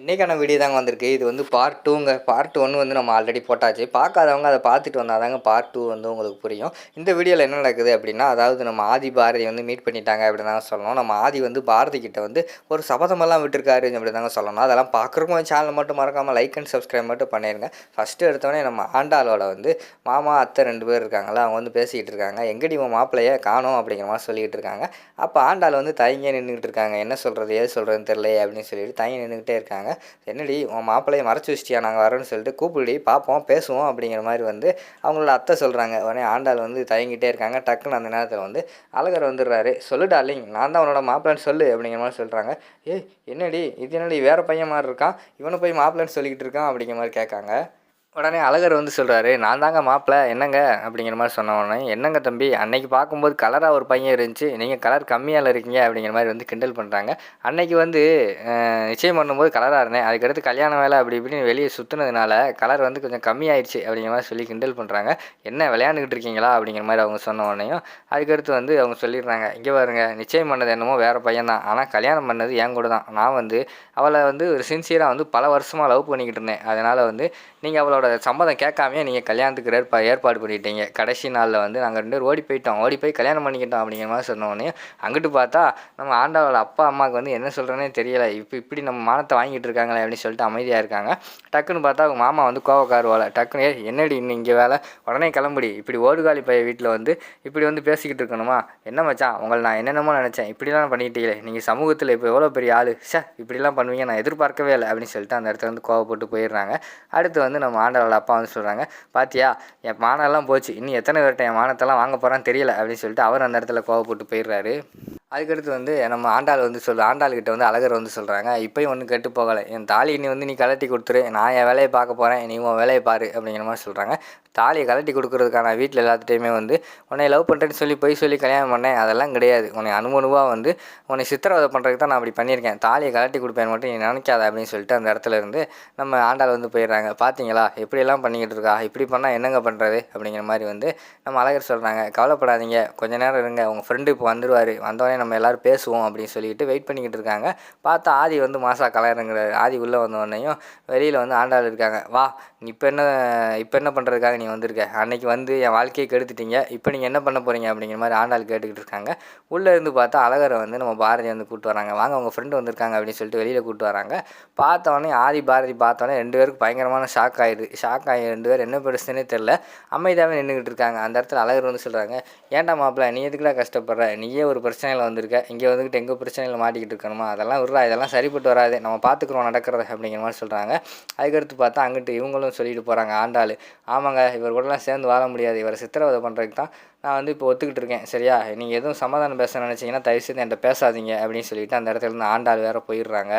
இன்றைக்கான வீடியோ தாங்க வந்திருக்கு. இது வந்து பார்ட் டூங்க பார்ட் ஒன்று வந்து நம்ம ஆல்ரெடி போட்டாச்சு. பார்க்காதவங்க அதை பார்த்துட்டு வந்தால் தாங்க பார்ட் டூ வந்து உங்களுக்கு புரியும். இந்த வீடியோவில் என்ன நடக்குது அப்படின்னா அதாவது நம்ம ஆதி பாரதி வந்து மீட் பண்ணிட்டாங்க அப்படின்னு தாங்க சொல்லணும். நம்ம ஆதி வந்து பாரதி கிட்ட வந்து ஒரு சபதமெல்லாம் விட்டுருக்காரு அப்படி தாங்க சொல்லணும். அதெல்லாம் பார்க்குறவங்க சேனல் மட்டும் மறக்காமல் லைக் அண்ட் சப்ஸ்கிரைப் மட்டும் பண்ணிடுங்க ஃபஸ்ட்டு எடுத்தோடனே நம்ம ஆண்டாளோட வந்து மாமா அத்தை ரெண்டு பேர் இருக்காங்களா அவங்க வந்து பேசிக்கிட்டு இருக்காங்க. எங்கடி உன் மாப்பிள்ளைய காணும் அப்படிங்கிற மாதிரி சொல்லிக்கிட்டு இருக்காங்க. அப்போ ஆண்டாள் வந்து தயங்கியே நின்றுக்கிட்டு இருக்காங்க. என்ன சொல்கிறது ஏது சொல்கிறதுன்னு தெரியல அப்படின்னு சொல்லிட்டு தயங்கி நின்றுக்கிட்டே இருக்காங்க. என்னடி உன் மாப்பிள்ளையை மறைச்சி வச்சிட்டியா நாங்கள் வரோன்னு சொல்லிட்டு கூப்பிடி பார்ப்போம் பேசுவோம் அப்படிங்கிற மாதிரி வந்து அவங்களோட அத்தை சொல்கிறாங்க உடனே ஆண்டாள் வந்து தயங்கிட்டே இருக்காங்க. டக்குன்னு அந்த நேரத்தில் வந்து அழகர் வந்துடுறாரு. சொல்லு டார்லிங் நான் தான் உன்னோட மாப்பிள்ளைன்னு சொல்லு அப்படிங்கிற மாதிரி சொல்கிறாங்க ஏய் என்னடி இது என்னடி வேறு பையன் மாதிரி இருக்கான். இவனை போய் மாப்பிள்ளைன்னு சொல்லிக்கிட்டு இருக்கான் அப்படிங்கிற மாதிரி கேட்காங்க. உடனே அழகர் வந்து சொல்கிறாரு நான் தாங்க மாப்பிள்ள என்னங்க? அப்படிங்கிற மாதிரி சொன்ன உடனே என்னங்க தம்பி அன்னைக்கு பார்க்கும்போது கலராக ஒரு பையன் இருந்துச்சு நீங்கள் கலர் கம்மியால் இருக்கீங்க அப்படிங்கிற மாதிரி வந்து கிண்டல் பண்ணுறாங்க அன்னைக்கு வந்து நிச்சயம் பண்ணும்போது கலராக இருந்தேன். அதுக்கடுத்து கல்யாண வேலை அப்படி இப்படின்னு வெளியே சுற்றுனதுனால கலர் வந்து கொஞ்சம் கம்மியாயிடுச்சு அப்படிங்கிற மாதிரி சொல்லி கிண்டல் பண்ணுறாங்க என்ன விளையாண்டுக்கிட்டு இருக்கீங்களா? அப்படிங்கிற மாதிரி அவங்க சொன்ன உடனேயும் அதுக்கடுத்து வந்து அவங்க சொல்லிடுறாங்க இங்கே பாருங்க நிச்சயம் பண்ணது என்னமோ வேறு பையன் தான். ஆனால் கல்யாணம் பண்ணது என் கூட தான். நான் வந்து அவளை வந்து ஒரு சின்சியராக வந்து பல வருஷமாக லவ் பண்ணிக்கிட்டு இருந்தேன். அதனால் வந்து நீங்கள் அவளோட சம்மதம் கேட்காமே நீங்கள் கல்யாணத்துக்கு ஏற்பா ஏற்பாடு பண்ணிட்டீங்க. கடைசி நாளில் வந்து நாங்கள் ரெண்டு பேரும் ஓடி போயிட்டோம். ஓடி போய் கல்யாணம் பண்ணிக்கிட்டோம் அப்படிங்கிற மாதிரி சொன்னோன்னே அங்கிட்டு பார்த்தா நம்ம ஆண்டாவோட அப்பா அம்மாவுக்கு வந்து என்ன சொல்கிறேனே தெரியலை. இப்போ இப்படி நம்ம மானத்தை வாங்கிட்டு இருக்காங்களே அப்படின்னு சொல்லிட்டு அமைதியாக இருக்காங்க. டக்குன்னு பார்த்தா அவங்க மாமா வந்து கோவக்கார் வேலை டக்குன்னு என்னடி இன்னும் இங்கே வேலை? உடனே கிளம்புடி. இப்படி ஓடுகாலி பைய வீட்டில் வந்து இப்படி வந்து பேசிக்கிட்டு இருக்கணுமா? என்ன மச்சான் உங்களை நான் என்னென்னமோ நினச்சேன். இப்படிலாம் பண்ணிட்டீங்களே. நீங்கள் சமூகத்தில் இப்போ எவ்வளோ பெரிய ஆள்? சே இப்படிலாம் பண்ணுவீங்க நான் எதிர்பார்க்கவே இல்லை. அப்படின்னு சொல்லிட்டு அந்த இடத்துல வந்து கோவப்பட்டு போயிடுறாங்க. அடுத்து வந்து நம்ம ஆண்டவரோட அப்பா வந்து சொல்கிறாங்க பாத்தியா என் மானெல்லாம் போச்சு இன்னும் எத்தனை பேர்கிட்ட என் மானத்தெல்லாம் வாங்க போகிறான்னு தெரியல அப்படின்னு சொல்லிட்டு அவர் அந்த இடத்துல கோவப்பட்டு போயிடுறாரு. அதுக்கடுத்து வந்து நம்ம ஆண்டாள் வந்து சொல் ஆண்டாள்கிட்ட வந்து அழகர் வந்து சொல்கிறாங்க இப்போயும் ஒன்றும் கெட்டு போகலை. என் தாலி நீ வந்து நீ கலட்டி கொடுத்துரு. நான் என் வேலையை பார்க்க போகிறேன் நீ உன் வேலையை பாரு அப்படிங்கிற மாதிரி சொல்கிறாங்க தாலியை கலட்டி கொடுக்குறதுக்கான வீட்டில் எல்லாத்துட்டையுமே வந்து உன்னை லவ் பண்ணுறேன்னு சொல்லி போய் சொல்லி கல்யாணம் பண்ணேன். அதெல்லாம் கிடையாது. உன்னை அனுமனுவாக வந்து உன்னை சித்திரவதை பண்ணுறதுக்கு தான் நான் அப்படி பண்ணியிருக்கேன். தாலியை கலட்டி கொடுப்பேன் மட்டும் நீ நினைக்காத அப்படின்னு சொல்லிட்டு அந்த இடத்துல இருந்து நம்ம ஆண்டாள் வந்து போயிடுறாங்க. பார்த்தீங்களா எப்படியெல்லாம் பண்ணிக்கிட்டு இருக்கா? இப்படி பண்ணால் என்னங்க பண்ணுறது அப்படிங்கிற மாதிரி வந்து நம்ம அழகர் சொல்கிறாங்க கவலைப்படாதீங்க. கொஞ்ச நேரம் இருங்க. உங்கள் ஃப்ரெண்டு இப்போ வந்துடுவார் வந்தோடனே நம்ம எல்லோரும் பேசுவோம். அப்படின்னு சொல்லிட்டு வெயிட் பண்ணிக்கிட்டு இருக்காங்க. பார்த்தா ஆதி வந்து மாசா கலருங்கிறாரு. ஆதி உள்ளே வந்த உடனேயும் வெளியில் வந்து ஆண்டாள் இருக்காங்க. வா இப்போ என்ன இப்போ என்ன பண்ணுறதுக்காக நீ வந்திருக்க. அன்னைக்கு வந்து என் வாழ்க்கையை கெடுத்துட்டீங்க. இப்போ நீங்கள் என்ன பண்ண போகிறீங்க அப்படிங்கிற மாதிரி ஆண்டாள் கேட்டுக்கிட்டு இருக்காங்க. உள்ளே இருந்து பார்த்தா அழகரை வந்து நம்ம பாரதி வந்து கூப்பிட்டு வராங்க. வாங்க உங்கள் ஃப்ரெண்டு வந்திருக்காங்க அப்படின்னு சொல்லிட்டு வெளியில் கூப்பிட்டு வராங்க. பார்த்தோன்னே ஆதி பாரதி பார்த்தோன்னே ரெண்டு பேருக்கு பயங்கரமான ஷாக் ஆகிடுது ஷாக் ஆகி ரெண்டு பேர் என்ன பெருசுன்னே தெரில அமைதியாகவே நின்றுக்கிட்டு இருக்காங்க. அந்த இடத்துல அழகர் வந்து சொல்கிறாங்க ஏன்டா மாப்பிள்ள நீ எதுக்குலாம் கஷ்டப்படுற? நீயே ஒரு பிரச்சனையில் வந்திருக்க. இங்கே வந்துக்கிட்டு எங்கள் பிரச்சனையில் மாட்டிக்கிட்டு இருக்கணுமா? அதெல்லாம் விடுறா இதெல்லாம் சரிப்பட்டு வராது. நம்ம பார்த்துக்குறோம் நடக்கிறத அப்படிங்கிற மாதிரி சொல்கிறாங்க அதுக்கடுத்து பார்த்தா அங்கிட்டு இவங்களும் சொல்லிட்டு போகிறாங்க ஆண்டாள் ஆமாங்க இவர் கூடலாம் சேர்ந்து வாழ முடியாது. இவரை சித்திரவதை பண்ணுறதுக்கு தான் நான் வந்து இப்போ ஒத்துக்கிட்டு இருக்கேன். சரியா? நீங்கள் எதுவும் சமாதானம் பேச நினச்சிங்கன்னா தயவுசெய்து என்கிட்ட பேசாதீங்க அப்படின்னு சொல்லிட்டு அந்த இடத்துல இருந்து ஆண்டாள் வேறு போயிடுறாங்க.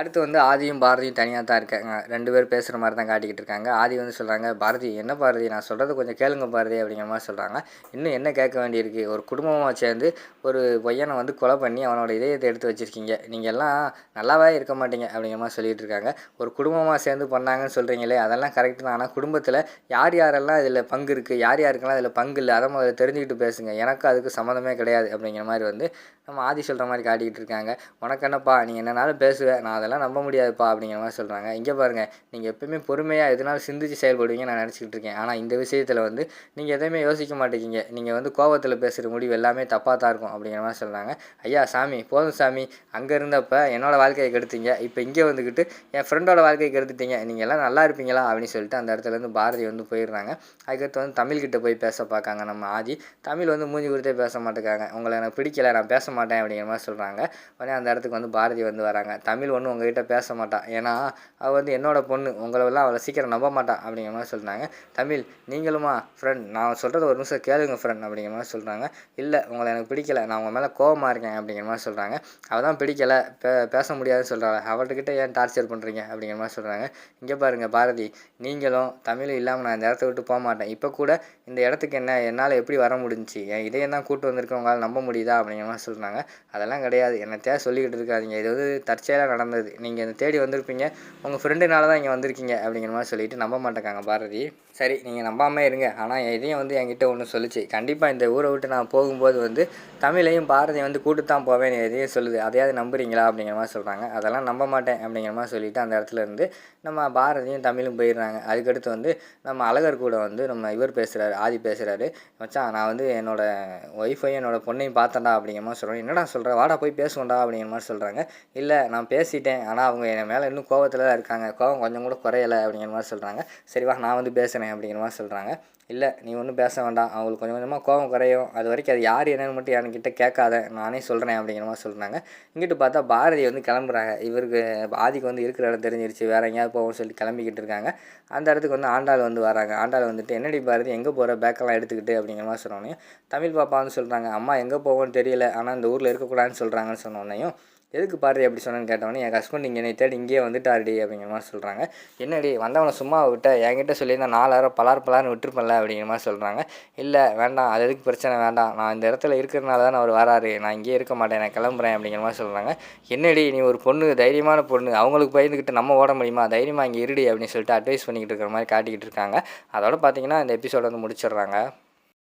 அடுத்து வந்து ஆதியும் பாரதியும் தனியாக தான் இருக்காங்க. ரெண்டு பேர் பேசுகிற மாதிரி தான் காட்டிக்கிட்டு இருக்காங்க. ஆதி வந்து சொல்கிறாங்க பாரதி என்ன பாரதி? நான் சொல்கிறது கொஞ்சம் கேளுங்க பாரதி அப்படிங்கிற மாதிரி சொல்கிறாங்க இன்னும் என்ன கேட்க வேண்டியிருக்கு? ஒரு குடும்பமாக சேர்ந்து ஒரு பையனை வந்து கொலை பண்ணி அவனோட இதயத்தை எடுத்து வச்சுருக்கீங்க. நீங்கள் எல்லாம் நல்லாவே இருக்க மாட்டீங்க அப்படிங்கிற மாதிரி சொல்லிகிட்டு இருக்காங்க. ஒரு குடும்பமாக சேர்ந்து பண்ணாங்கன்னு சொல்கிறீங்களே அதெல்லாம் கரெக்டு தான். ஆனால் குடும்பத்தில் யார் யாரெல்லாம் இதில் பங்கு இருக்குது யார் யாருக்கெல்லாம் இதில் பங்கு இல்லை? அதை முதல்ல தெரிஞ்சுக்கிட்டு பேசுங்க. எனக்கு அதுக்கு சம்மந்தமே கிடையாது அப்படிங்கிற மாதிரி வந்து நம்ம ஆதி சொல்கிற மாதிரி காட்டிக்கிட்டு இருக்காங்க. உனக்கு என்னப்பா? நீ என்னனாலும் பேசுவேன் நான் அதெல்லாம் நம்ப முடியாதுப்பா அப்படிங்கிற மாதிரி சொல்கிறாங்க இங்கே பாருங்கள் நீங்கள் எப்பயுமே பொறுமையாக எதனாலும் சிந்திச்சு செயல்படுவீங்க நான் நினச்சிக்கிட்டு இருக்கேன். ஆனால் இந்த விஷயத்தில் வந்து நீங்கள் எதையுமே யோசிக்க மாட்டேங்கிங்க நீங்கள் வந்து கோவத்தில் பேசுகிற முடிவு எல்லாமே தப்பாக தான் இருக்கும் அப்படிங்கிற மாதிரி சொல்கிறாங்க ஐயா சாமி போதும் சாமி. அங்கே இருந்தப்போ என்னோடய வாழ்க்கையை கெடுத்தீங்க. இப்போ இங்கே வந்துக்கிட்டு என் ஃப்ரெண்டோட வாழ்க்கையை கெடுத்துட்டீங்க. நீங்கள் எல்லாம் நல்லா இருப்பீங்களா அப்படின்னு சொல்லிட்டு அந்த இடத்துல இருந்து பாரதி வந்து போயிடுறாங்க. அதுக்கடுத்து வந்து தமிழ்கிட்ட போய் பேச பார்க்காங்க நம்ம ஆதி. தமிழ் வந்து மூஞ்சி கொடுத்தே பேச மாட்டேங்காங்க உங்களை எனக்கு பிடிக்கல நான் பேச மாட்டேன் அப்படிங்கிற மாதிரி சொல்கிறாங்க உடனே அந்த இடத்துக்கு வந்து பாரதி வந்து வராங்க. தமிழ் ஒன்றும் உங்ககிட்ட பேச மாட்டான் ஏன்னா அவள் வந்து என்னோடய பொண்ணு. உங்களெல்லாம் அவளை சீக்கிரம் நம்ப மாட்டான் அப்படிங்கிற மாதிரி சொல்கிறாங்க தமிழ் நீங்களுமா? ஃப்ரெண்ட் நான் சொல்கிறத ஒரு நிமிஷம் கேளுங்க ஃப்ரெண்ட் அப்படிங்கிற மாதிரி சொல்கிறாங்க இல்லை உங்களை எனக்கு பிடிக்கல. நான் உங்கள் மேலே கோவமாக இருக்கேன் அப்படிங்கிற மாதிரி சொல்கிறாங்க அவள் தான் பிடிக்கலை. பே பேச முடியாதுன்னு சொல்கிறாள் அவள்கிட்ட ஏன் டார்ச்சர் பண்ணுறீங்க அப்படிங்கிற மாதிரி சொல்கிறாங்க இங்கே பாருங்கள் பாரதி. நீங்களும் தமிழும் இல்லாமல் நான் இந்த இடத்த விட்டு போக மாட்டேன். இப்போ கூட இந்த இடத்துக்கு என்ன என்னால் எப்படி வர முடிஞ்சு என் இதையெல்லாம் கூட்டு வந்திருக்கேன் உங்களால் நம்ப முடியுதா அப்படிங்கிற மாதிரி சொல்கிறாங்க அதெல்லாம் கிடையாது. என்னத்தையா சொல்லிக்கிட்டு இருக்காதீங்க. இது வந்து தற்செயலாக நடந்தது. நீங்கள் இந்த தேடி வந்திருப்பீங்க. உங்கள் ஃப்ரெண்டுனால தான் இங்கே வந்திருக்கீங்க அப்படிங்கிற மாதிரி சொல்லிட்டு நம்ப மாட்டேங்காங்க பாரதி. சரி நீங்கள் நம்பாமல் இருங்க. ஆனால் இதையும் வந்து என்கிட்ட ஒன்று சொல்லுச்சு. கண்டிப்பாக இந்த ஊரை விட்டு நான் போகும்போது வந்து தமிழையும் பாரதியும் வந்து கூட்டு தான் போவேன் எதையும் சொல்லுது. அதையாவது நம்புறீங்களா அப்படிங்கிற மாதிரி சொல்கிறாங்க அதெல்லாம் நம்ப மாட்டேன் அப்படிங்கிற மாதிரி சொல்லிவிட்டு அந்த இடத்துல இருந்து நம்ம பாரதியும் தமிழும் போயிடுறாங்க. அதுக்கடுத்து வந்து நம்ம அழகர் கூட வந்து நம்ம இவர் பேசுகிறாரு ஆதி பேசுகிறாரு மச்சான் நான் வந்து என்னோட ஒய்ஃபையும் என்னோட பொண்ணையும் பார்த்தேன்டா அப்படிங்கிற மாதிரி சொல்கிறேன் என்னடா சொல்கிறேன் வாடா போய் பேசுவோம்டா அப்படிங்கிற மாதிரி சொல்கிறாங்க இல்லை நான் பேசிட்டேன். ஆனால் அவங்க என் மேலே இன்னும் கோவத்தில் தான் இருக்காங்க. கோவம் கொஞ்சம் கூட குறையலை அப்படிங்கிற மாதிரி சொல்கிறாங்க சரி வா நான் வந்து பேசுகிறேன் அப்படிங்கிற மாதிரி சொல்கிறாங்க இல்லை நீ ஒன்றும் பேச வேண்டாம். அவங்களுக்கு கொஞ்சம் கொஞ்சமாக கோவம் குறையும். அது வரைக்கும் அது யார் என்னன்னு மட்டும் என்கிட்ட கேட்காத. நானே சொல்கிறேன் அப்படிங்கிற மாதிரி சொல்கிறாங்க இங்கிட்டு பார்த்தா பாரதி வந்து கிளம்புறாங்க. இவருக்கு ஆதிக்கு வந்து இருக்கிற இடம் தெரிஞ்சிருச்சு. வேறு எங்கேயாவது போவோம்னு சொல்லி கிளம்பிக்கிட்டு இருக்காங்க. அந்த இடத்துக்கு வந்து ஆண்டாள் வந்து வராங்க. ஆண்டாள் வந்துட்டு என்னடி பாரதி எங்கே போகிற பேக்கெல்லாம் எடுத்துக்கிட்டு அப்படிங்கிற மாதிரி சொன்னோன்னே தமிழ் பாப்பா வந்து சொல்கிறாங்க அம்மா எங்கே போவோன்னு தெரியல. ஆனால் இந்த ஊரில் இருக்கக்கூடாதுன்னு சொல்கிறாங்கன்னு சொன்னோன்னையும் எதுக்கு பாரு அப்படி சொன்னேன்னு கேட்டவொடனே என் ஹஸ்பண்ட் இங்கே என்னை தேடி இங்கேயே வந்துட்டாருடி அப்படிங்கிற மாதிரி சொல்கிறாங்க என்னடி வந்தவனை சும்மா விட்ட என்கிட்ட சொல்லியிருந்தா நாலாயிரம் பலார் பலார்னு விட்டுருப்பல அப்படிங்கிற மாதிரி சொல்கிறாங்க இல்லை வேண்டாம் அது எதுக்கு பிரச்சனை வேண்டாம். நான் இந்த இடத்துல இருக்கிறனால தான் அவர் வராரு. நான் இங்கேயே இருக்க மாட்டேன் நான் கிளம்புறேன் அப்படிங்கிற மாதிரி சொல்கிறாங்க என்னடி நீ ஒரு பொண்ணு தைரியமான பொண்ணு. அவங்களுக்கு பயந்துக்கிட்டு நம்ம ஓட முடியுமா? தைரியமாக இங்கே இருடி அப்படின்னு சொல்லிட்டு அட்வைஸ் பண்ணிக்கிட்டு இருக்கிற மாதிரி காட்டிக்கிட்டு இருக்காங்க. அதோட பார்த்தீங்கன்னா இந்த எபிசோட வந்து முடிச்சிடுறாங்க.